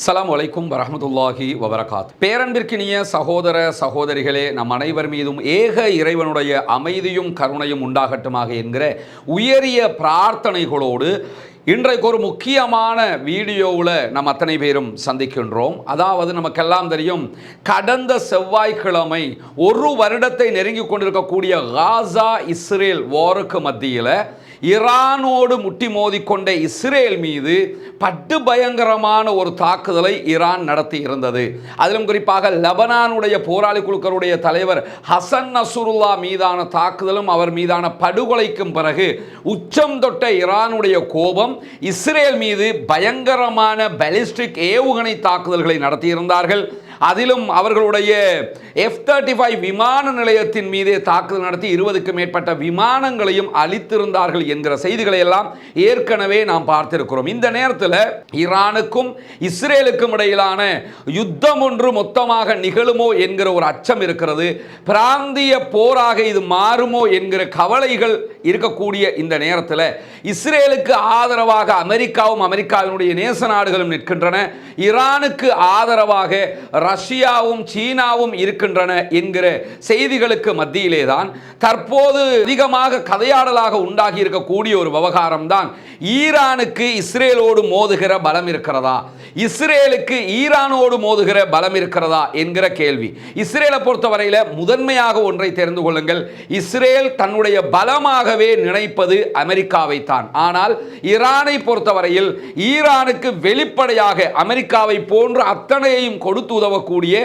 அஸ்ஸலாமு வலைக்கும் வரமத்துல்லாஹி வபரகாத். பேரன்பிற்கினிய சகோதர சகோதரிகளே நம் அனைவர் மீதும் ஏக இறைவனுடைய அமைதியும் கருணையும் உண்டாகட்டுமாக என்கிற உயரிய பிரார்த்தனைகளோடு இன்றைக்கு ஒரு முக்கியமான வீடியோவில் நம்ம அத்தனை பேரும் சந்திக்கின்றோம். அதாவது நமக்கெல்லாம் தெரியும் கடந்த செவ்வாய்க்கிழமை ஒரு வருடத்தை நெருங்கி கொண்டிருக்கக்கூடிய காசா இஸ்ரேல் வாருக்கு மத்தியில் ஈரானோடு முட்டி மோதிக்கொண்ட இஸ்ரேல் மீது பட்டு பயங்கரமான ஒரு தாக்குதலை ஈரான் நடத்தி இருந்தது. அதிலும் குறிப்பாக லெபனானுடைய போராளி குழுக்களுடைய தலைவர் ஹசன் நசுருல்லா மீதான தாக்குதலும் அவர் மீதான படுகொலைக்கும் பிறகு உச்சம் தொட்ட ஈரானுடைய கோபம் இஸ்ரேல் மீது பயங்கரமான பலிஸ்டிக் ஏவுகணை தாக்குதல்களை நடத்தியிருந்தார்கள். அதிலும் அவர்களுடைய எஃப் தேர்ட்டி ஃபைவ் விமான நிலையத்தின் மீதே தாக்குதல் நடத்தி இருபதுக்கு மேற்பட்ட விமானங்களையும் அளித்திருந்தார்கள் என்கிற செய்திகளை எல்லாம் ஏற்கனவே நாம் பார்த்திருக்கிறோம். இந்த நேரத்தில் ஈரானுக்கும் இஸ்ரேலுக்கும் இடையிலான யுத்தம் ஒன்று மொத்தமாக நிகழுமோ என்கிற ஒரு அச்சம் இருக்கிறது. பிராந்திய போராக இது மாறுமோ என்கிற கவலைகள் இருக்கக்கூடிய இந்த நேரத்தில் இஸ்ரேலுக்கு ஆதரவாக அமெரிக்காவும் அமெரிக்காவினுடைய நேச நாடுகளும் நிற்கின்றன. ஈரானுக்கு ஆதரவாக ரஷ்யாவும் சீனாவும் இருக்கின்றன என்கிற செய்திகளுக்கு மத்தியிலே தான் தற்போது அதிகமாக கதையாடலாக உண்டாகி இருக்கக்கூடிய ஒரு விவகாரம் தான் ஈரானுக்கு இஸ்ரேலோடு மோதுகிற பலம் இருக்கிறதா? இஸ்ரேலுக்கு ஈரானோடு மோதுகிற பலம் இருக்கிறதா? என்கிற கேள்வி. இஸ்ரேலை பொறுத்தவரையில் முதன்மையாக ஒன்றை தெரிந்து கொள்ளுங்கள். இஸ்ரேல் தன்னுடைய பலமாகவே நினைப்பது அமெரிக்காவை தான் ஆனால் ஈரானை பொறுத்தவரையில் ஈரானுக்கு வெளிப்படையாக அமெரிக்காவை போன்று அத்தனையையும் கொடுத்து உதவக்கூடிய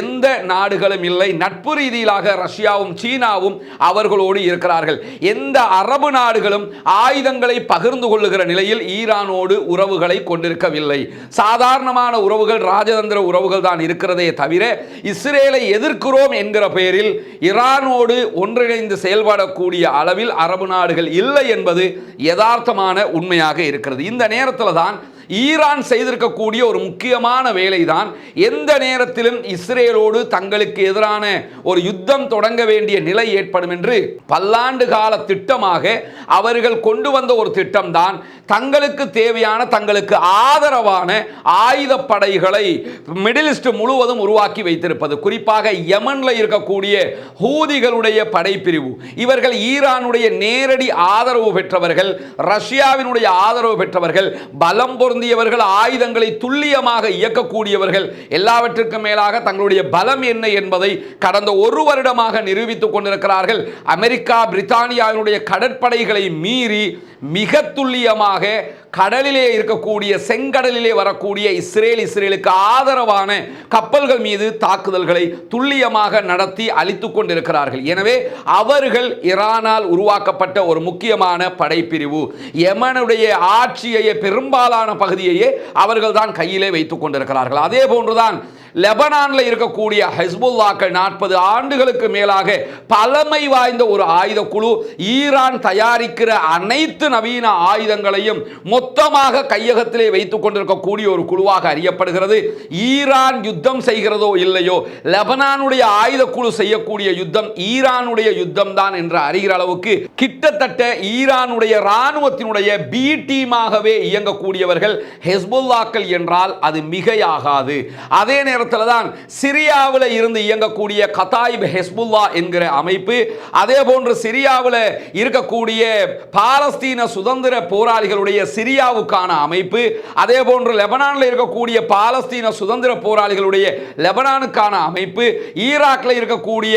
எந்த நாடுகளும் இல்லை. நட்பு ரீதியிலாக ரஷ்யாவும் சீனாவும் அவர்களோடு இருக்கிறார்கள். எந்த அரபு நாடுகளும் ஆயுதங்களை பகிர்ந்து கொள்ளுகிற நிலையில் ஈரானோடு உறவுகளை கொண்டிருக்கவில்லை. சாதாரணமான உறவுகள் ராஜதந்திர உறவுகள் தான் இருக்கிறதே தவிர இஸ்ரேலை எதிர்க்கிறோம் என்கிற பெயரில் ஈரானோடு ஒன்றிணைந்து செயல்படக்கூடிய அளவில் அரபு நாடுகள் இல்லை என்பது யதார்த்தமான உண்மையாக இருக்கிறது. இந்த நேரத்தில் தான் ஈரான் செய்திருக்கக்கூடிய ஒரு முக்கியமான வேலைதான் எந்த நேரத்திலும் இஸ்ரேலோடு தங்களுக்கு எதிரான ஒரு யுத்தம் தொடங்க வேண்டிய நிலை ஏற்படும் என்று பல்லாண்டு கால திட்டமாக அவர்கள் கொண்டு வந்த ஒரு திட்டம்தான் தங்களுக்கு தேவையான தங்களுக்கு ஆதரவான ஆயுதப்படைகளை மிடில் ஈஸ்ட் முழுவதும் உருவாக்கி வைத்திருப்பது. குறிப்பாக யமன்ல இருக்கக்கூடிய ஹூதிகளுடைய படைப்பிரிவு. இவர்கள் ஈரானுடைய நேரடி ஆதரவு பெற்றவர்கள் ரஷ்யாவினுடைய ஆதரவு பெற்றவர்கள் பலம் பொருந்த பொருந்தியவர்கள் ஆயுதங்களை துல்லியமாக இயக்கக்கூடியவர்கள் எல்லாவற்றுக்கும் மேலாக தங்களுடைய பலம் என்ன என்பதை கடந்த ஒரு வருடமாக நிரூபித்துக் கொண்டிருக்கிறார்கள். அமெரிக்கா பிரித்தானியாவினுடைய கடற்படைகளை மீறி மிக துல்லியமாக கடலிலே இருக்கக்கூடிய செங்கடலிலே வரக்கூடிய இஸ்ரேல் இஸ்ரேலுக்கு ஆதரவான கப்பல்கள் மீது தாக்குதல்களை துல்லியமாக நடத்தி அழித்துக் கொண்டிருக்கிறார்கள். எனவே அவர்கள் ஈரானால் உருவாக்கப்பட்ட ஒரு முக்கியமான படைப்பிரிவு. யமனுடைய ஆட்சியையே பெரும்பாலான பகுதியையே அவர்கள் தான் கையிலே வைத்துக் கொண்டிருக்கிறார்கள். அதே போன்றுதான் லெபனானில் இருக்கக்கூடிய ஹெஸ்புல்லாக்கள் நாற்பது ஆண்டுகளுக்கு மேலாக பழமை வாய்ந்த ஒரு ஆயுத குழு ஈரான் தயாரிக்கிற அனைத்து நவீன ஆயுதங்களையும் மொத்தமாக கையகத்திலே வைத்துக் கொண்டிருக்கக்கூடிய ஒரு குழுவாக அறியப்படுகிறது. ஈரான் யுத்தம் செய்கிறதோ இல்லையோ லெபனானுடைய ஆயுத குழு செய்யக்கூடிய யுத்தம் ஈரானுடைய யுத்தம் தான் என்று அறிகிற அளவுக்கு கிட்டத்தட்ட ஈரானுடைய இராணுவத்தினுடைய பி டீமாகவே இயங்கக்கூடியவர்கள் ஹெஸ்புல்லாக்கள் என்றால் அது மிகையாகாது. அதே நேரம் நேரத்தில் தான் சிரியாவில் இருந்து இயங்கக்கூடிய கதாயிப் ஹெஸ்புல்லா என்கிற அமைப்பு அதே போன்று சிரியாவில் இருக்கக்கூடிய பாலஸ்தீன சுதந்திர போராளிகளுடைய சிரியாவுக்கான அமைப்பு அதே போன்று லெபனானில் இருக்கக்கூடிய பாலஸ்தீன சுதந்திர போராளிகளுடைய லெபனானுக்கான அமைப்பு ஈராக்கில் இருக்கக்கூடிய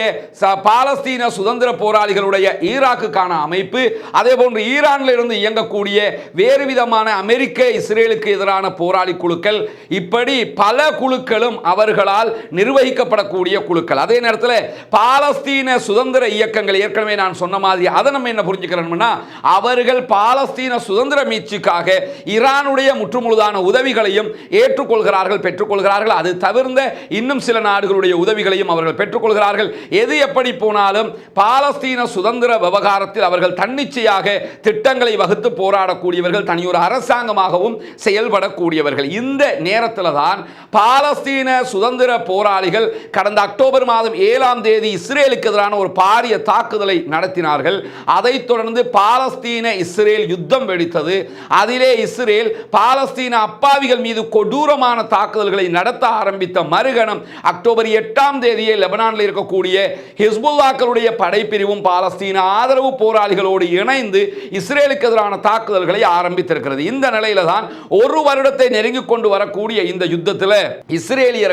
பாலஸ்தீன சுதந்திர போராளிகளுடைய ஈராக்குக்கான அமைப்பு அதே போன்று ஈரானில் இருந்து இயங்கக்கூடிய வேறு விதமான அமெரிக்க இஸ்ரேலுக்கு எதிரான போராளி குழுக்கள் இப்படி பல குழுக்களும் அவர்களால் நிர்வகிக்கப்படக்கூடிய குழுக்கள். அதே நேரத்தில் பாலஸ்தீன சுதந்திர இயக்கங்கள் ஏற்கனவே நான் சொன்ன மாதிரி அதை நம்ம என்ன புரிஞ்சுக்கிறோம்னா அவர்கள் பாலஸ்தீன சுதந்திர மீட்சிக்காக ஈரானுடைய முற்றுமுழுதான உதவிகளையும் ஏற்றுக்கொள்கிறார்கள் பெற்றுக்கொள்கிறார்கள். அது தவிர்ந்த இன்னும் சில நாடுகளுடைய உதவிகளையும் அவர்கள் பெற்றுக்கொள்கிறார்கள். எது எப்படி போனாலும் பாலஸ்தீன சுதந்திர விவகாரத்தில் அவர்கள் தன்னிச்சையாக திட்டங்களை வகுத்து போராடக்கூடியவர்கள் தனியொரு அரசாங்கமாகவும் செயல்படக்கூடியவர்கள். இந்த நேரத்தில் தான் பாலஸ்தீன சுதந்திர போராளிகள் கடந்த அக்டோபர் மாதம் ஏழாம் தேதி இஸ்ரேலுக்கு எதிரான ஒரு பாரிய தாக்குதலை நடத்தினார்கள். அதைத் தொடர்ந்து பாலஸ்தீன இஸ்ரேல் யுத்தம் வெடித்தது. அதிலே இஸ்ரேல் பாலஸ்தீன அப்பாவிகள் மீது கொடூரமான தாக்குதல்களை நடத்த ஆரம்பித்த மறுகணம் அக்டோபர் எட்டாம் தேதியே லெபனானில் இருக்கக்கூடிய ஹிஸ்புல்லாக்களுடைய படைப்பிரிவும் பாலஸ்தீன ஆதரவு போராளிகளோடு இணைந்து இஸ்ரேலுக்கு எதிரான தாக்குதல்களை ஆரம்பித்திருக்கிறது. இந்த நிலையில தான் ஒரு வருடத்தை நெருங்கி கொண்டு வரக்கூடிய இந்த யுத்தத்தில்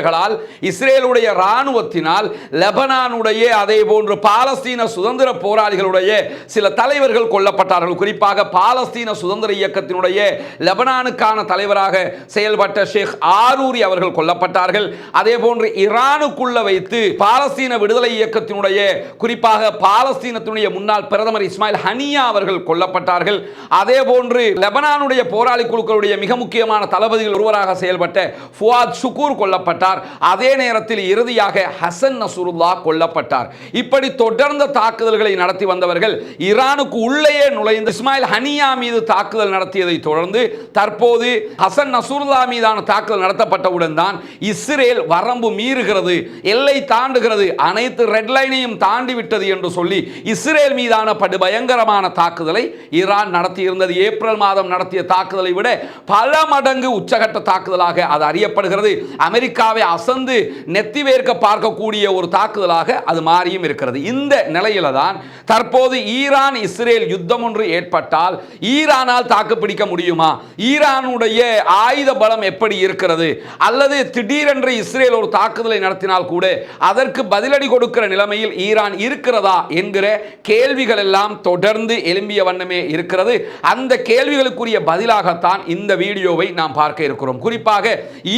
இஸ்ரேலியர்களால் இஸ்ரேலுடைய இராணுவத்தினால் லெபனானுடைய அதே போன்று பாலஸ்தீன சுதந்திர போராளிகளுடைய சில தலைவர்கள் கொல்லப்பட்டார்கள். குறிப்பாக பாலஸ்தீன சுதந்திர இயக்கத்தினுடைய லெபனானுக்கான தலைவராக செயல்பட்ட ஷேக் ஆரூரி அவர்கள் கொல்லப்பட்டார்கள். அதே போன்று ஈரானுக்குள்ள வைத்து பாலஸ்தீன விடுதலை இயக்கத்தினுடைய குறிப்பாக பாலஸ்தீனத்தினுடைய முன்னாள் பிரதமர் இஸ்மாயில் ஹனியா அவர்கள் கொல்லப்பட்டார்கள். அதே போன்று லெபனானுடைய போராளி குழுக்களுடைய மிக முக்கியமான தளபதிகள் ஒருவராக செயல்பட்ட ஃபுவாத் ஷுக்கூர் கொல்லப்பட்டார். கொல்லப்பட்டார். அதே நேரத்தில் இறுதியாக ஹசன் நசூருல்லா கொல்லப்பட்டார். இப்படி தொடர்ந்த தாக்குதல்களை நடத்தி வந்தவர்கள் ஈரானுக்கு உள்ளேயே நுழைந்து இஸ்மாயில் ஹனியா மீது தாக்குதல் நடத்தியதை தொடர்ந்து தற்போது ஹசன் நசூருல்லா மீதான தாக்குதல் நடத்தப்பட்டவுடன் தான் இஸ்ரேல் வரம்பு மீறுகிறது எல்லை தாண்டுகிறது அனைத்து ரெட் லைனையும் தாண்டி விட்டது என்று சொல்லி இஸ்ரேல் மீதான படு பயங்கரமான தாக்குதலை ஈரான் நடத்தியிருந்தது. ஏப்ரல் மாதம் நடத்திய தாக்குதலை விட பல மடங்கு உச்சகட்ட தாக்குதலாக அது அறியப்படுகிறது. அமெரிக்காவை அசந்து நெத்தி வேர்க்க பார்க்கக்கூடிய ஒரு தாக்குதலாக அது மாறியும் இருக்கிறது. இந்த நிலையில தான் தற்போது ஈரான் இஸ்ரேல் யுத்தம் ஒன்று ஏற்பட்டால் ஈரானால் தாக்குப்பிடிக்க முடியுமா? ஈரானுடைய ஆயுத பலம் எப்படி இருக்கிறது? அல்லது திடீரென்று இஸ்ரேல் ஒரு தாக்குதலை நடத்தினால் கூட அதற்கு பதிலடி கொடுக்கிற நிலைமையில் ஈரான் இருக்கிறதா என்கிற கேள்விகள் எல்லாம் தொடர்ந்து எழும்பிய வண்ணமே இருக்கிறது. அந்த கேள்விகளுக்குரிய பதிலாகத்தான் இந்த வீடியோவை நாம் பார்க்க இருக்கிறோம். குறிப்பாக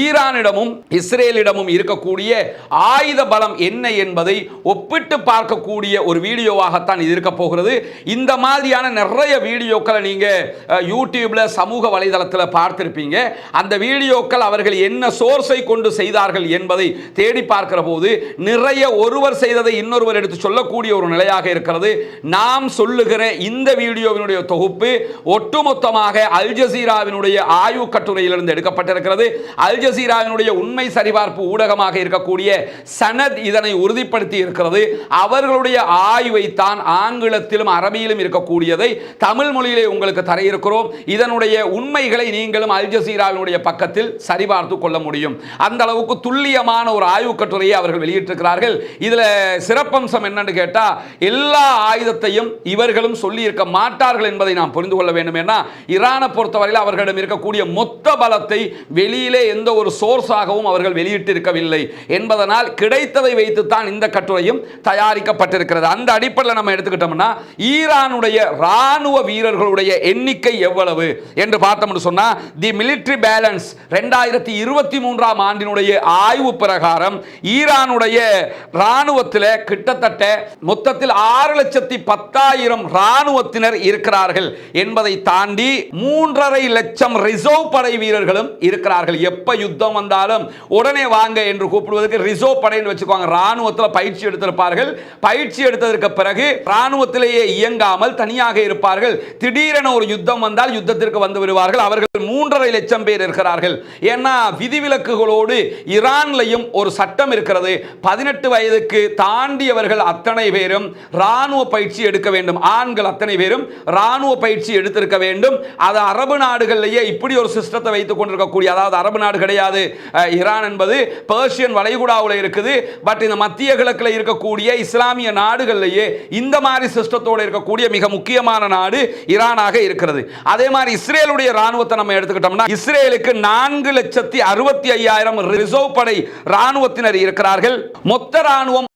ஈரானிடமும் இஸ்ரேல் இஸ்ரேலிடமும் இருக்கக்கூடிய ஆயுத பலம் என்ன என்பதை ஒப்பிட்டு பார்க்கக்கூடிய ஒரு வீடியோவாகத்தான் இது இருக்க போகிறது. இந்த மாதிரியான நிறைய வீடியோக்களை நீங்கள் யூடியூப்பில் சமூக வலைதளத்தில் பார்த்துருப்பீங்க. அந்த வீடியோக்கள் அவர்கள் என்ன சோர்ஸை கொண்டு செய்தார்கள் என்பதை தேடி பார்க்கிற போது நிறைய ஒருவர் செய்ததை இன்னொருவர் எடுத்து சொல்லக்கூடிய ஒரு நிலையாக இருக்கிறது. நாம் சொல்லுகிற இந்த வீடியோவினுடைய தொகுப்பு ஒட்டுமொத்தமாக அல் ஜசீராவினுடைய ஆய்வு கட்டுரையிலிருந்து எடுக்கப்பட்டிருக்கிறது. அல் ஜசீராவினுடைய உண்மை சரி சரிபார்ப்பு ஊடகமாக இருக்கக்கூடிய சனத் இதனை உறுதிப்படுத்தி இருக்கிறது. அவர்களுடைய ஆய்வை தான் ஆங்கிலத்திலும் அரபியிலும் இருக்கக்கூடியதை தமிழ் மொழியிலே உங்களுக்கு தர இருக்கிறோம் இதனுடைய உண்மைகளை நீங்களும் அல் ஜசீராவினுடைய பக்கத்தில் சரிபார்த்து கொள்ள முடியும். அந்த அளவுக்கு துல்லியமான ஒரு ஆய்வு கட்டுரையை அவர்கள் வெளியிட்டிருக்கிறார்கள். இதுல சிறப்பம்சம் என்னன்னு கேட்டால் எல்லா ஆயுதத்தையும் இவர்களும் சொல்லி இருக்க மாட்டார்கள் என்பதை நாம் புரிந்து கொள்ள வேண்டும். ஏன்னா ஈரானை பொறுத்தவரையில் அவர்களிடம் இருக்கக்கூடிய மொத்த பலத்தை வெளியிலே எந்த ஒரு சோர்ஸாகவும் அவர்கள் வெளியிட்டிருக்கவில்லை என்பதனால் கிடைத்ததை வைத்துத்தான் இந்த கட்டுரையும் தயாரிக்கப்பட்டிருக்கிறது. அந்த அடிப்படையில் நம்ம எடுத்துக்கிட்டோம்னா ஈரானுடைய இராணுவ வீரர்களுடைய எண்ணிக்கை எவ்வளவு என்று பார்த்தோம்னு சொன்னால் தி மிலிட்ரி பேலன்ஸ் ரெண்டாயிரத்தி இருபத்தி மூன்றாம் ஆண்டினுடைய ஆய்வு பிரகாரம் ஈரானுடைய இராணுவத்தில் கிட்டத்தட்ட மொத்தத்தில் ஆறு லட்சத்தி பத்தாயிரம் இராணுவத்தினர் இருக்கிறார்கள் என்பதை தாண்டி மூன்றரை லட்சம் ரிசர்வ் படை வீரர்களும் இருக்கிறார்கள். எப்ப யுத்தம் வந்தாலும் உடனே உடனே வாங்க என்று கூப்பிடுவதற்கு ரிசர்வ் படைன்னு வச்சுக்குவாங்க ராணுவத்தில் பயிற்சி எடுத்திருப்பார்கள். பயிற்சி எடுத்ததற்கு பிறகு ராணுவத்திலேயே இயங்காமல் தனியாக இருப்பார்கள். திடீரென ஒரு யுத்தம் வந்தால் யுத்தத்திற்கு வந்து விடுவார்கள். அவர்கள் மூன்றரை லட்சம் பேர் இருக்கிறார்கள். ஏன்னா விதிவிலக்குகளோடு ஈரான்லையும் ஒரு சட்டம் இருக்கிறது. பதினெட்டு வயதுக்கு தாண்டியவர்கள் அத்தனை பேரும் ராணுவ பயிற்சி எடுக்க வேண்டும். ஆண்கள் அத்தனை பேரும் ராணுவ பயிற்சி எடுத்திருக்க வேண்டும். அது அரபு நாடுகளிலேயே இப்படி ஒரு சிஸ்டத்தை வைத்துக் கொண்டிருக்கக்கூடிய அதாவது அரபு நாடு கிடையாது. அஹ், ஈரான் என்பது பெர்ஷியன் வளைகுடாவில் இருக்குது. பட் இந்த மத்திய கிழக்கில் இருக்கக்கூடிய இஸ்லாமிய நாடுகள்லேயே இந்த மாதிரி சிஸ்டத்தோடு இருக்கக்கூடிய மிக முக்கியமான நாடு ஈரானாக இருக்கிறது. அதே மாதிரி இஸ்ரேலுடைய ராணுவத்தை நம்ம எடுத்துக்கிட்டோம்னா இஸ்ரேலுக்கு நான்கு லட்சத்தி அறுபத்தி ஐயாயிரம் ரிசர்வ் படை ராணுவத்தினர் இருக்கிறார்கள். மொத்த ராணுவம்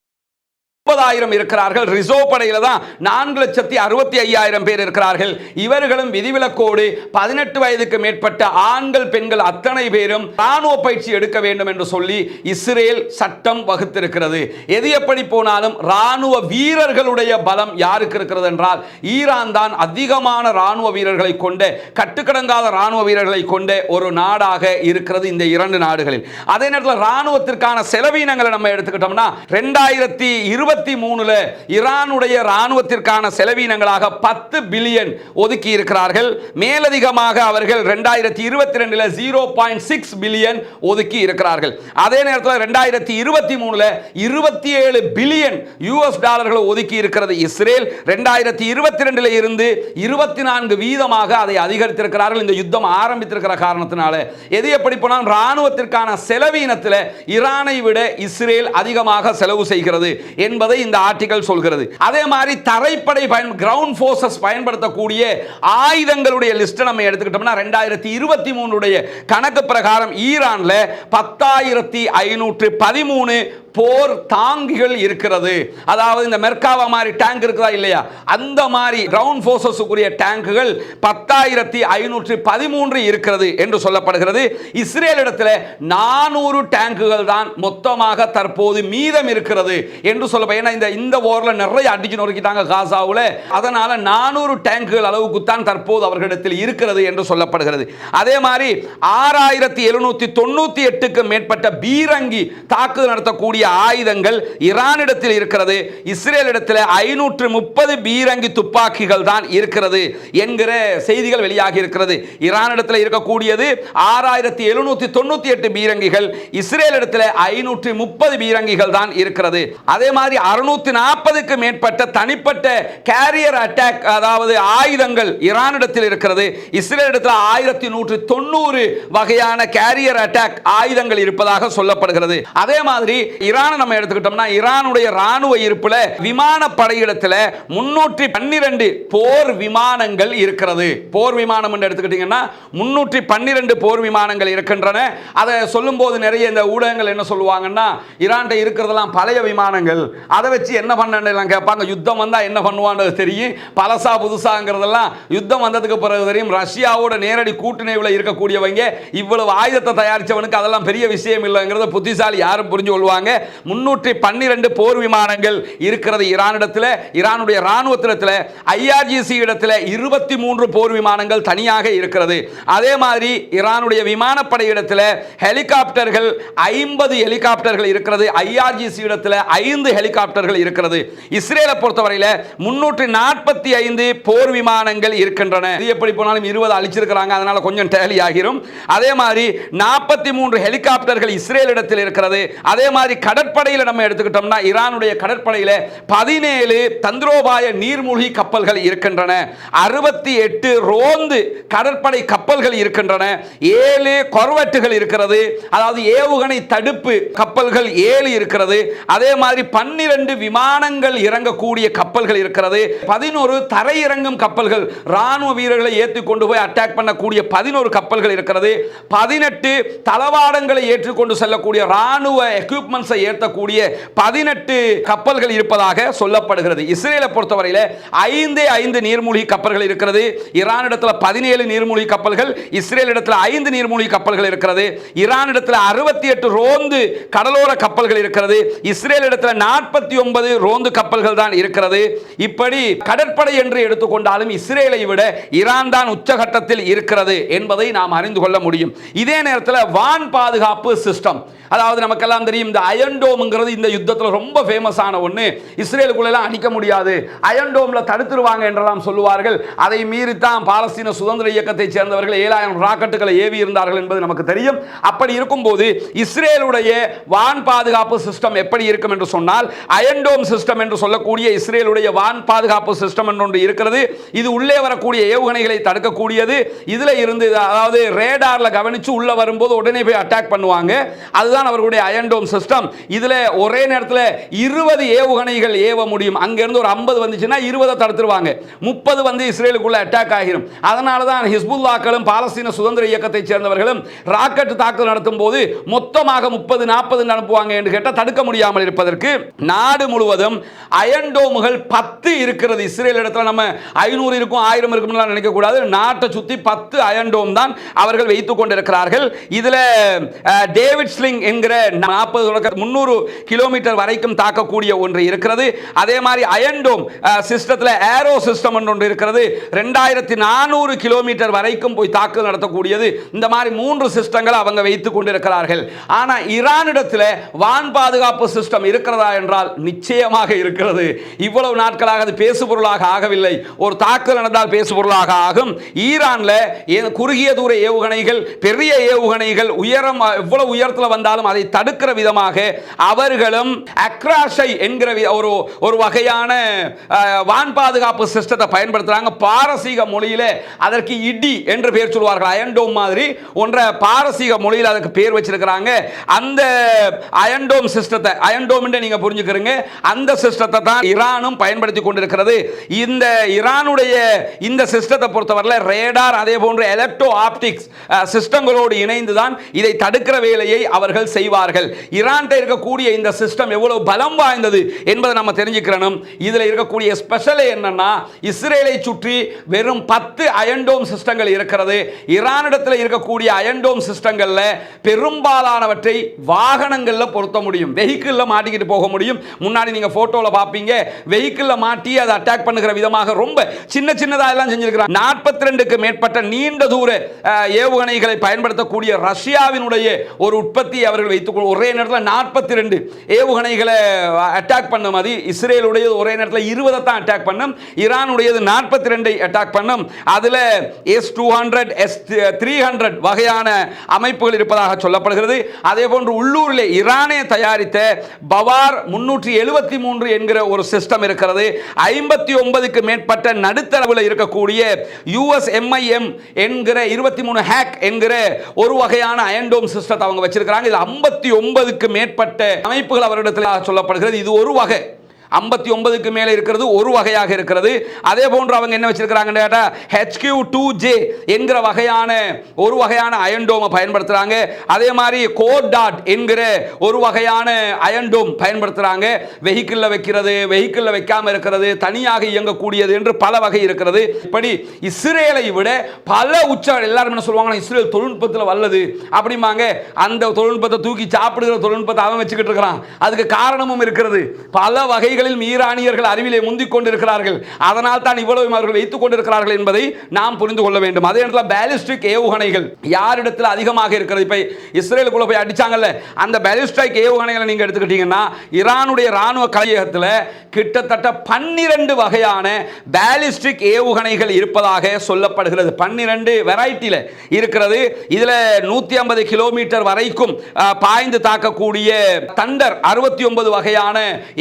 முப்பதாயிரம் இருக்கிறார்கள். ரிசர்வ் படையில தான் நான்கு லட்சத்தி அறுபத்தி ஐயாயிரம் பேர் இருக்கிறார்கள். இவர்களும் விதிவிலக்கோடு பதினெட்டு வயதுக்கு மேற்பட்ட ஆண்கள் பெண்கள் அத்தனை பேரும் ராணுவ பயிற்சி எடுக்க வேண்டும் என்று சொல்லி இஸ்ரேல் சட்டம் வகுத்திருக்கிறது. எது எப்படி போனாலும் ராணுவ வீரர்களுடைய பலம் யாருக்கு இருக்கிறது என்றால் ஈரான் தான் அதிகமான ராணுவ வீரர்களை கொண்ட கட்டுக்கடங்காத ராணுவ வீரர்களை கொண்ட ஒரு நாடாக இருக்கிறது இந்த இரண்டு நாடுகளில். அதே நேரத்தில் ராணுவத்திற்கான செலவீனங்களை நம்ம எடுத்துக்கிட்டோம்னா ரெண்டாயிரத்தி இருபத்தி இருபத்தி மூணுல ஈரானுடைய ராணுவத்திற்கான செலவீனங்களாக பத்து பில்லியன் ஒதுக்கி இருக்கிறார்கள் மேலதிகமாக அவர்கள் ரெண்டாயிரத்தி இருபத்தி ரெண்டுல ஜீரோ பாயிண்ட் சிக்ஸ் பில்லியன் ஒதுக்கி இருக்கிறார்கள் அதே நேரத்தில் ரெண்டாயிரத்தி இருபத்தி மூணுல இருபத்தி ஏழு பில்லியன் யூஎஸ் டாலர்களை ஒதுக்கி இருக்கிறது இஸ்ரேல். ரெண்டாயிரத்தி இருபத்தி ரெண்டுல இருந்து இருபத்தி நான்கு வீதமாக அதை அதிகரித்திருக்கிறார்கள். இந்த யுத்தம் ஆரம்பித்திருக்கிற காரணத்தினால. எது எப்படி போனால் ராணுவத்திற்கான செலவீனத்தில் ஈரானை விட இஸ்ரேல் அதிகமாக செலவு செய்கிறது என்பது இந்த ஆர்டிகல் சொல்கிறது. அதே மாதிரி தரைப்படை பயன் கிரவுண்ட் ஃபோர்ஸஸ் பயன்படுத்தக்கூடிய ஆயுதங்களுடைய லிஸ்ட் நம்ம எடுத்துக்கிட்டோம்னா ரெண்டாயிரத்தி இருபத்தி மூணுடைய கணக்கு பிரகாரம் ஈரான்ல பத்தாயிரத்தி ஐநூற்று பதிமூணு போர் தாங்கிகள் இருக்கிறது. அதாவது இந்த மெர்காவா மாதிரி டேங்க் இருக்குதா இல்லையா? அந்த மாதிரி கிரவுண்ட் ஃபோர்ஸஸுக்குரிய டேங்குகள் பத்தாயிரத்தி ஐநூற்று பதிமூன்று இருக்கிறது என்று சொல்லப்படுகிறது. இஸ்ரேல் இடத்துல நானூறு டேங்குகள் தான் மொத்தமாக தற்போது மீதம் இருக்கிறது என்று சொல்ல ஏன்னா இந்த இந்த ஓர்ல நிறைய அடிச்சு நொறுக்கிட்டாங்க காசாவில். அதனால் நானூறு டேங்குகள் அளவுக்கு தான் தற்போது அவர்களிடத்தில் இருக்கிறது என்று சொல்லப்படுகிறது. அதே மாதிரி ஆறாயிரத்தி எழுநூற்றி தொண்ணூற்றி எட்டுக்கு மேற்பட்ட பீரங்கி தாக்குதல் நடத்தக்கூடிய ஆயுதங்கள் ஈரானிடத்தில் இருக்கிறது. இஸ்ரேலிடத்தில் ஐநூற்று முப்பது பீரங்கி துப்பாக்கிகள் தான் இருக்கிறது என்கிற செய்திகள் வெளியாகி இருக்கிறது. ஈரானிடத்தில் இருக்கக்கூடியது ஆறாயிரத்தி எழுநூற்றி தொண்ணூற்றி எட்டு பீரங்கிகள் இஸ்ரேல் இஸ்ரேலிடத்தில் ஐநூற்றி முப்பது பீரங்கிகள் தான் இருக்கிறது. அதே மாதிரி அறுநூத்தி நாற்பதுக்கு மேற்பட்ட தனிப்பட்ட கேரியர் அட்டாக் அதாவது ஆயுதங்கள் ஈரானிடத்தில் இருக்கிறது. இஸ்ரேலிடத்தில் ஆயிரத்தி நூற்றி தொண்ணூறு வகையான கேரியர் அட்டாக் ஆயுதங்கள் இருப்பதாக சொல்லப்படுகிறது. அதே மாதிரி ஈரானை நம்ம எடுத்துக்கிட்டோம்னா ஈரானுடைய ராணுவ இருப்புல விமான படையிடத்தில் முன்னூற்றி பன்னிரண்டு போர் விமானங்கள் இருக்கிறது. போர் விமானம் என்று எடுத்துக்கிட்டீங்கன்னா முன்னூற்றி பன்னிரண்டு போர் விமானங்கள் இருக்கின்றன. அதை சொல்லும்போது நிறைய இந்த ஊடகங்கள் என்ன சொல்லுவாங்கன்னா ஈரான்ட்ட இருக்கிறதெல்லாம் பழைய விமானங்கள். அதை வச்சு என்ன பண்ணலாம் கேட்பாங்க. யுத்தம் வந்தால் என்ன பண்ணுவான்றது தெரியும். பழசா புதுசாங்கிறதெல்லாம் யுத்தம் வந்ததுக்கு பிறகு தெரியும். ரஷ்யாவோட நேரடி கூட்டணிவில் இருக்கக்கூடியவங்க இவ்வளவு ஆயுதத்தை தயாரித்தவனுக்கு அதெல்லாம் பெரிய விஷயம் இல்லைங்கிறத புத்திசாலி யாரும் புரிஞ்சு கொள்வாங்க. முன்னூற்றி பன்னிரெண்டு போர் விமானங்கள் இருக்கிறது ஈரானிடத்தில் ஈரானுடைய ராணுவத்திடத்தில் ஐஆர்ஜிசி இடத்துல இருபத்தி மூன்று போர் விமானங்கள் தனியாக இருக்கிறது. அதே மாதிரி ஈரானுடைய விமானப்படை இடத்துல ஹெலிகாப்டர்கள் ஐம்பது ஹெலிகாப்டர்கள் இருக்கிறது. ஐஆர்ஜிசி இடத்துல ஐந்து ஹெலிகாப்டர்கள் இருக்கிறது. இஸ்ரேலை பொறுத்தவரையில் முன்னூற்றி நாற்பத்தி ஐந்து போர் விமானங்கள் இருக்கின்றன. இது எப்படி போனாலும் இருபது அழிச்சிருக்கிறாங்க. அதனால் கொஞ்சம் டேலி ஆகிரும். அதே மாதிரி நாற்பத்தி மூன்று ஹெலிகாப்டர்கள் இஸ்ரேல் இடத்தில் இருக்கிறது. அதே மாதிரி கடற்படையில் நம்ம எடுத்துக்கிட்டோம்னா ஈரானுடைய கடற்படையில் பதினேழு தந்திரோபாய நீர்மூழ்கி கப்பல்கள் இருக்கின்றன. அறுபத்தி எட்டு ரோந்து கடற்படை கப்பல்கள் இருக்கின்றன. ஏழு கொர்வெட்டுகள் இருக்கிறது. அதாவது ஏவுகணை தடுப்பு கப்பல்கள் ஏழு இருக்கிறது. அதே மாதிரி பன்னிரண்டு விமானங்கள் இறங்கக்கூடிய கப்பல்கள் இருக்கிறது. பதினோரு தரையிறங்கும் கப்பல்கள் ராணுவ வீரர்களை ஏற்றி கொண்டு போய் அட்டாக் பண்ணக்கூடிய பதினோரு கப்பல்கள் இருக்கிறது. பதினெட்டு தளவாடங்களை ஏற்றுக்கொண்டு செல்லக்கூடிய ராணுவ எக்யூப்மெண்ட்ஸை ஏற்றக்கூடிய பதினெட்டு கப்பல்கள் இருப்பதாக சொல்லப்படுகிறது. இஸ்ரேலை பொறுத்தவரையில் ஐந்தே ஐந்து நீர்மூழ்கி கப்பல்கள் இருக்கிறது. ஈரான் இடத்துல பதினேழு நீர்மூழ்கி கப்பல்கள் இஸ்ரேல் இடத்துல ஐந்து நீர்மூழ்கி கப்பல்கள் இருக்கிறது. ஈரான் இடத்துல அறுபத்தி எட்டு ரோந்து கடலோர கப்பல்கள் இருக்கிறது. இஸ்ரேல் இடத்துல நாற்பது நாற்பத்தி ஒன்பது ரோந்து கப்பல்கள் தான் இருக்கிறது. இப்படி கடற்படை என்று எடுத்துக்கொண்டாலும் இஸ்ரேலை விட ஈரான் தான் உச்சகட்டத்தில் இருக்கிறது என்பதை நாம் அறிந்து கொள்ள முடியும். இதே நேரத்தில் வான் பாதுகாப்பு சிஸ்டம் அதாவது நமக்கெல்லாம் தெரியும் இந்த அயன்டோம்ங்கிறது இந்த யுத்தத்தில் ரொம்ப ஃபேமஸான ஒன்று இஸ்ரேலுக்குள்ளெல்லாம் அடிக்க முடியாது. அயன்டோமில் தடுத்துருவாங்க என்றெல்லாம் சொல்லுவார்கள். அதை மீறித்தான் பாலஸ்தீன சுதந்திர இயக்கத்தைச் சேர்ந்தவர்கள் ஏழாயிரம் ராக்கெட்டுகளை ஏவி இருந்தார்கள் என்பது நமக்கு தெரியும். அப்படி இருக்கும்போது இஸ்ரேலுடைய வான் பாதுகாப்பு சிஸ்டம் எப்படி இருக்கும் என்று சொன்னால் அயன்டோம் சிஸ்டம் என்று சொல்லக்கூடிய இஸ்ரேலுடைய வான் பாதுகாப்பு சிஸ்டம் என்று ஒன்று இருக்கிறது. இது உள்ளே வரக்கூடிய ஏவுகணைகளை தடுக்கக்கூடியது. இதில் இருந்து அதாவது ரேடாரில் கவனித்து உள்ளே வரும்போது உடனே போய் அட்டாக் பண்ணுவாங்க. அதுதான் அவர்களுடைய அயன்டோம் சிஸ்டம் இதில் ஒரே நேரத்தில் இருபது ஏவுகணைகள் ஏவ முடியும். அங்கேருந்து ஒரு ஐம்பது வந்துச்சுன்னா இருபதை தடுத்துருவாங்க. முப்பது வந்து இஸ்ரேலுக்குள்ள அட்டாக் ஆகிரும். அதனால தான் ஹிஸ்புல்லாக்களும் பாலஸ்தீன சுதந்திர இயக்கத்தை சேர்ந்தவர்களும் ராக்கெட் தாக்குதல் நடத்தும் போது மொத்தமாக முப்பது நாற்பது அனுப்புவாங்க என்று கேட்டால் தடுக்க முடியாமல் இருப்பதற்கு நாடு முழுவதும் அயன்டோமுகள் பத்து இருக்கிறது. இஸ்ரேல் இடத்துல நம்ம ஐநூறு இருக்கும் ஆயிரம் இருக்கும்லாம் நினைக்கக்கூடாது நாட்டை சுற்றி பத்து அயன்டோம் தான் அவர்கள் வைத்துக் கொண்டிருக்கிறார்கள். இதில் டேவிட் ஸ்லிங் என்கிற நாற்பது முந்நூறு கிலோமீட்டர் வரைக்கும் தாக்கக்கூடிய ஒன்று இருக்கிறது. அதே மாதிரி அயன்டோம் சிஸ்டத்தில் ஏரோ சிஸ்டம் ஒன்று இருக்கிறது. ரெண்டாயிரத்தி நானூறு கிலோமீட்டர் வரைக்கும் போய் தாக்குதல் நடத்தக்கூடியது. இந்த மாதிரி மூன்று சிஸ்டங்களை அவங்க வைத்துக் கொண்டிருக்கிறார்கள். ஆனால் ஈரானிடத்தில் வான் பாதுகாப்பு சிஸ்டம் இருக்கிறதா என்றால் என்றால் நிச்சயமாக இருக்கிறது. இவ்வளவு நாட்களாக அது பேசுபொருளாக ஆகவில்லை. ஒரு தாக்குதல் நடந்தால் பேசுபொருளாக ஆகும். ஈரானில் குறுகிய தூர ஏவுகணைகள் பெரிய ஏவுகணைகள் உயரம் எவ்வளவு உயரத்தில் வந்தாலும் அதை தடுக்கிற விதமாக அவர்களும் அக்ராஷை என்கிற ஒரு ஒரு வகையான வான் பாதுகாப்பு சிஸ்டத்தை பயன்படுத்துறாங்க. பாரசீக மொழியில அதற்கு இடி என்று பெயர் சொல்வார்கள். அயன்டோம் மாதிரி ஒன்றை பாரசீக மொழியில் அதுக்கு பேர் வச்சிருக்கிறாங்க. அந்த அயன்டோம் சிஸ்டத்தை அயன்டோம் நீங்க புரிஞ்சுக்கிறீங்க. அந்த சிஸ்டத்தை தான் ஈரானும் பயன்படுத்தி கொண்டிருக்கிறது. இந்த ஈரானுடைய இந்த சிஸ்டத்தை பொறுத்தவரையில் ரேடார் அதே போன்ற எலக்ட்ரோ ஆப்டிக்ஸ் சிஸ்டங்களோடு இணைந்து தான் இதை தடுக்கிற வேலையை அவர்கள் செய்வார்கள். ஈரான்கிட்ட இருக்கக்கூடிய இந்த சிஸ்டம் எவ்வளவு பலம் வாய்ந்தது என்பதை நம்ம தெரிஞ்சுக்கிறணும். இதில் இருக்கக்கூடிய ஸ்பெஷல் என்னன்னா இஸ்ரேலை சுற்றி வெறும் பத்து அயன்டோம் சிஸ்டங்கள் இருக்கிறது. ஈரானிடத்தில் இருக்கக்கூடிய அயன்டோம் சிஸ்டங்கள்ல பெரும்பாலானவற்றை வாகனங்களில் பொருத்த முடியும். வெஹிக்கிளில் மாட்டிக்கிட்டு போக முடியும். முன்னாடி நீங்கள் ஃபோட்டோவில் பார்ப்பீங்க வெஹிக்கிளில் மாட்டி அதை அட்டாக் பண்ணுகிற விதமாக ரொம்ப சின்ன சின்னதாக எல்லாம் செஞ்சிருக்கிறாங்க. நாற்பத்தி ரெண்டுக்கு மேற்பட்ட நீண்ட தூர ஏவுகணைகளை பயன்படுத்தக்கூடிய ரஷ்யாவினுடைய ஒரு உற்பத்தி அவர்கள் வைத்துக் ஒரே நேரத்தில் நாற்பத்தி ரெண்டு ஏவுகணைகளை அட்டாக் பண்ண மாதிரி இஸ்ரேலுடையது ஒரே நேரத்தில் இருபதை தான் அட்டாக் பண்ணும். ஈரானுடையது நாற்பத்தி ரெண்டை அட்டாக் பண்ணும். அதில் S two hundred S three hundred வகையான அமைப்புகள் இருப்பதாக சொல்லப்படுகிறது. அதே போன்று உள்ளூரில் ஈரானே தயாரித்த பவார் முன் முன்னூற்றி எழுபத்தி மூன்று என்கிற ஒரு சிஸ்டம் இருக்கிறது. ஐம்பத்தி ஒன்பதுக்கு மேற்பட்ட நடுத்தரவில் இருக்கக்கூடிய யூஎஸ் எம்ஐஎம் என்கிற இருபத்தி மூணு ஹேக் என்கிற ஒரு வகையான அயன்டோம் சிஸ்டத்தை அவங்க வச்சிருக்கிறாங்க. இது ஐம்பத்தி ஒன்பதுக்கு மேற்பட்ட அமைப்புகள் அவரிடத்தில் சொல்லப்படுகிறது. இது ஒரு வகை. ஐம்பத்தி ஒன்பதுக்கு மேலே இருக்கிறது ஒரு வகையாக இருக்கிறது. அதே போன்று அவங்க என்ன வச்சிருக்கிறாங்கன்னு கேட்டால் ஹெச்கியூ டூ ஜே என்கிற வகையான ஒரு வகையான அயன்டோமை பயன்படுத்துகிறாங்க அதே மாதிரி கோட் டாட் என்கிற ஒரு வகையான அயன்டோம் பயன்படுத்துகிறாங்க வெஹிக்கிளில் வைக்கிறது வெஹிக்கிளில் வைக்காமல் இருக்கிறது தனியாக இயங்கக்கூடியது என்று பல வகை இருக்கிறது. இப்படி இஸ்ரேலை விட பல உச்ச எல்லாரும் என்ன சொல்லுவாங்கன்னா இஸ்ரேல் தொழில்நுட்பத்தில் வல்லது. அப்படிம்பாங்க. அந்த தொழில்நுட்பத்தை தூக்கி சாப்பிடுகிற தொழில்நுட்பத்தை அவன் வச்சுக்கிட்டு இருக்கிறான். அதுக்கு காரணமும் இருக்கிறது. பல வகைகள் வகைகளில் ஈரானியர்கள் அறிவிலே முந்திக் கொண்டிருக்கிறார்கள். அதனால் தான் இவ்வளவு அவர்கள் வைத்துக் கொண்டிருக்கிறார்கள் என்பதை நாம் புரிந்து கொள்ள வேண்டும். அதே நேரத்தில் பேலிஸ்டிக் ஏவுகணைகள் யாரிடத்தில் அதிகமாக இருக்கிறது? இப்போ இஸ்ரேலுக்குள்ள போய் அடிச்சாங்கல்ல அந்த பேலிஸ்டிக் ஏவுகணைகளை நீங்கள் எடுத்துக்கிட்டீங்கன்னா ஈரானுடைய ராணுவ கலையகத்தில் கிட்டத்தட்ட பன்னிரண்டு வகையான பேலிஸ்டிக் ஏவுகணைகள் இருப்பதாக சொல்லப்படுகிறது. பன்னிரண்டு வெரைட்டியில் இருக்கிறது. இதில் நூற்றி ஐம்பது கிலோமீட்டர் வரைக்கும் பாய்ந்து தாக்கக்கூடிய தண்டர் அறுபத்தி ஒன்பது வகையான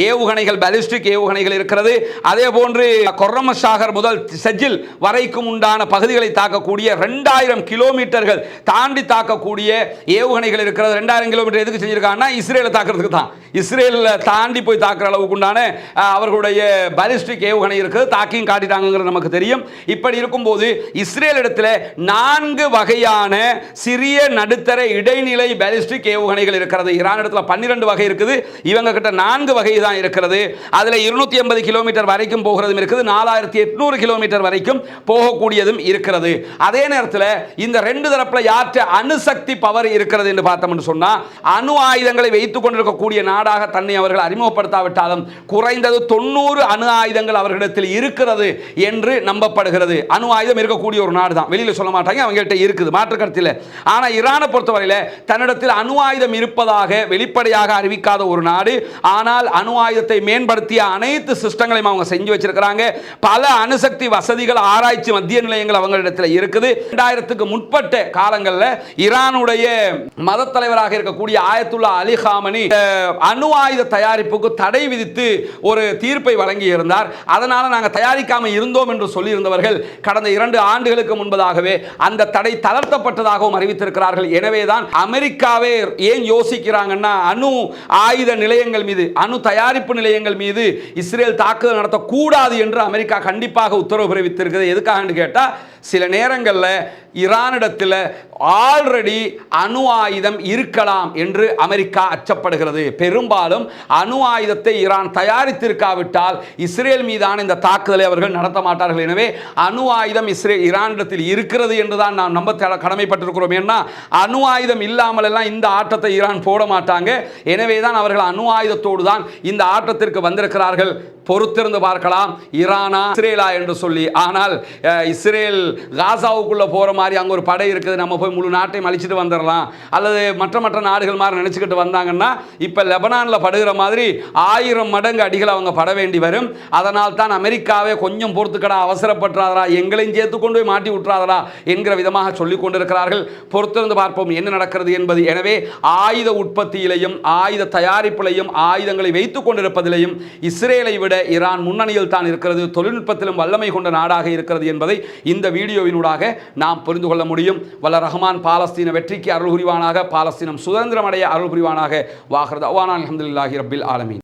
ஏவுகணைகள் பலிஸ்டிக் ஏவுகணைகள் இருக்கிறது. அதே போன்று கொர்ரமசாகர் முதல் செஜில் வரைக்கும் உண்டான பகுதிகளை தாக்கக்கூடிய ரெண்டாயிரம் கிலோமீட்டர்கள் தாண்டி தாக்கக்கூடிய ஏவுகணைகள் இருக்கிறது. ரெண்டாயிரம் கிலோமீட்டர் எதுக்கு செஞ்சிருக்காங்கன்னா இஸ்ரேலை தாக்குறதுக்கு தான். இஸ்ரேலில் தாண்டி போய் தாக்குற அளவுக்கு உண்டான அவர்களுடைய பலிஸ்டிக் ஏவுகணை இருக்குது. தாக்கியும் காட்டிட்டாங்கிறது நமக்கு தெரியும். இப்படி இருக்கும்போது இஸ்ரேல் இடத்துல நான்கு வகையான சிறிய நடுத்தர இடைநிலை பாலிஸ்டிக் ஏவுகணைகள் இருக்கிறது. ஈரான் இடத்துல பன்னிரெண்டு வகை இருக்குது. இவங்க கிட்ட நான்கு வகை தான் இருக்கிறது. அதில் இருநூற்றி ஐம்பது கிலோமீட்டர் வரைக்கும் போகிறதும் இருக்குது. நாலாயிரத்தி எட்நூறு கிலோமீட்டர் வரைக்கும் போகக்கூடியதும் இருக்கிறது. அதே நேரத்தில் இந்த ரெண்டு தரப்பில் யாற்ற அணுசக்தி பவர் இருக்கிறது என்று பார்த்தோம்னு சொன்னால் அணு ஆயுதங்களை வைத்துக் கொண்டிருக்கக்கூடிய நாடாக தன்னை அவர்கள் அறிமுகப்படுத்தாவிட்டாலும் குறைந்தது தொண்ணூறு அணு ஆயுதங்கள் அவர்களிடத்தில் இருக்கிறது என்று நம்பப்படுகிறது. அணு ஆயுதம் இருக்கக்கூடிய ஒரு நாடு தான் வெளியில் சொல்ல மாட்டாங்க அவங்கள்ட்ட இருக்குது. மாற்றுக்கருத்தில் ஆனால் ஆனா ஈரானை பொறுத்தவரையில தன்னிடத்தில் அணு ஆயுதம் இருப்பதாக வெளிப்படையாக அறிவிக்காத ஒரு நாடு. ஆனால் அணு ஆயுதத்தை மேன் பயன்படுத்திய அனைத்து சிஸ்டங்களையும் அவங்க செஞ்சு வச்சிருக்கிறாங்க. பல அணுசக்தி வசதிகள் ஆராய்ச்சி மத்திய நிலையங்கள் அவங்களிடத்தில் இருக்குது. ரெண்டாயிரத்துக்கு முற்பட்ட காலங்களில் ஈரானுடைய மத தலைவராக இருக்கக்கூடிய ஆயத்துல்லா அலி ஹாமனி அணு ஆயுத தயாரிப்புக்கு தடை விதித்து ஒரு தீர்ப்பை வழங்கி இருந்தார் அதனால நாங்கள் தயாரிக்காம இருந்தோம் என்று சொல்லியிருந்தவர்கள் கடந்த இரண்டு ஆண்டுகளுக்கு முன்பதாகவே அந்த தடை தளர்த்தப்பட்டதாகவும் அறிவித்திருக்கிறார்கள். எனவேதான் அமெரிக்காவே ஏன் யோசிக்கிறாங்கன்னா அணு ஆயுத நிலையங்கள் மீது அணு தயாரிப்பு நிலையங்கள் மீது இஸ்ரேல் தாக்குதல் நடத்தக்கூடாது என்று அமெரிக்கா கண்டிப்பாக உத்தரவு பிறப்பித்திருக்கிறது. எதுக்காகன்னு கேட்டால் சில நேரங்களில் ஈரானிடத்தில் ஆல்ரெடி அணு ஆயுதம் இருக்கலாம் என்று அமெரிக்கா அச்சப்படுகிறது. பெரும்பாலும் அணு ஆயுதத்தை ஈரான் தயாரித்திருக்காவிட்டால் இஸ்ரேல் மீதான இந்த தாக்குதலை அவர்கள் நடத்த மாட்டார்கள். எனவே அணு ஆயுதம் இஸ்ரேல் ஈரானிடத்தில் இருக்கிறது என்று தான் நாம் நம்ப கடமைப்பட்டிருக்கிறோம். ஏன்னா அணு ஆயுதம் இல்லாமல் எல்லாம் இந்த ஆட்டத்தை ஈரான் போட மாட்டாங்க. எனவே தான் அவர்கள் அணு ஆயுதத்தோடு தான் இந்த ஆட்டத்திற்கு வந்திருக்கிறார்கள். பொறுத்திருந்து பார்க்கலாம். ஈரானா இஸ்ரேலா என்று சொல்லி. ஆனால் இஸ்ரேல் காசாவுக்குள்ளே போகிற மாதிரி அங்கே ஒரு படை இருக்குது. நம்ம போய் முழு நாட்டையும் அழிச்சிட்டு வந்துடலாம் அல்லது மற்ற மற்ற நாடுகள் மாதிரி நினச்சிக்கிட்டு வந்தாங்கன்னா இப்போ லெபனானில் படுகிற மாதிரி ஆயிரம் மடங்கு அடிகள் அவங்க பட வேண்டி வரும். அதனால் தான் அமெரிக்காவே கொஞ்சம் பொறுத்துக்கடா அவசரப்பட்டுறாதரா எங்களையும் சேர்த்து கொண்டு போய் மாட்டி விட்டுறாதரா என்கிற விதமாக சொல்லிக் கொண்டிருக்கிறார்கள். பொறுத்திருந்து பார்ப்போம் என்ன நடக்கிறது என்பது. எனவே ஆயுத உற்பத்தியிலையும் ஆயுத தயாரிப்பிலையும் ஆயுதங்களை வைத்துக் கொண்டிருப்பதிலையும் இஸ்ரேலை விட ஈரான் முன்னணியில் தான் இருக்கிறது. தொழில்நுட்பத்திலும் வல்லமை கொண்ட நாடாக இருக்கிறது என்பதை இந்த வீடியோவினூடாக நாம் புரிந்து கொள்ள முடியும். வல்ல ரஹ்மான் பாலஸ்தீன வெற்றிக்கு அருள் புரிவானாக பாலஸ்தீனம் சுதந்திரமடைய அருள் புரிவானாக. வாகிறது அவானா அலமதுல்லாஹி ரபில் ஆலமீன்.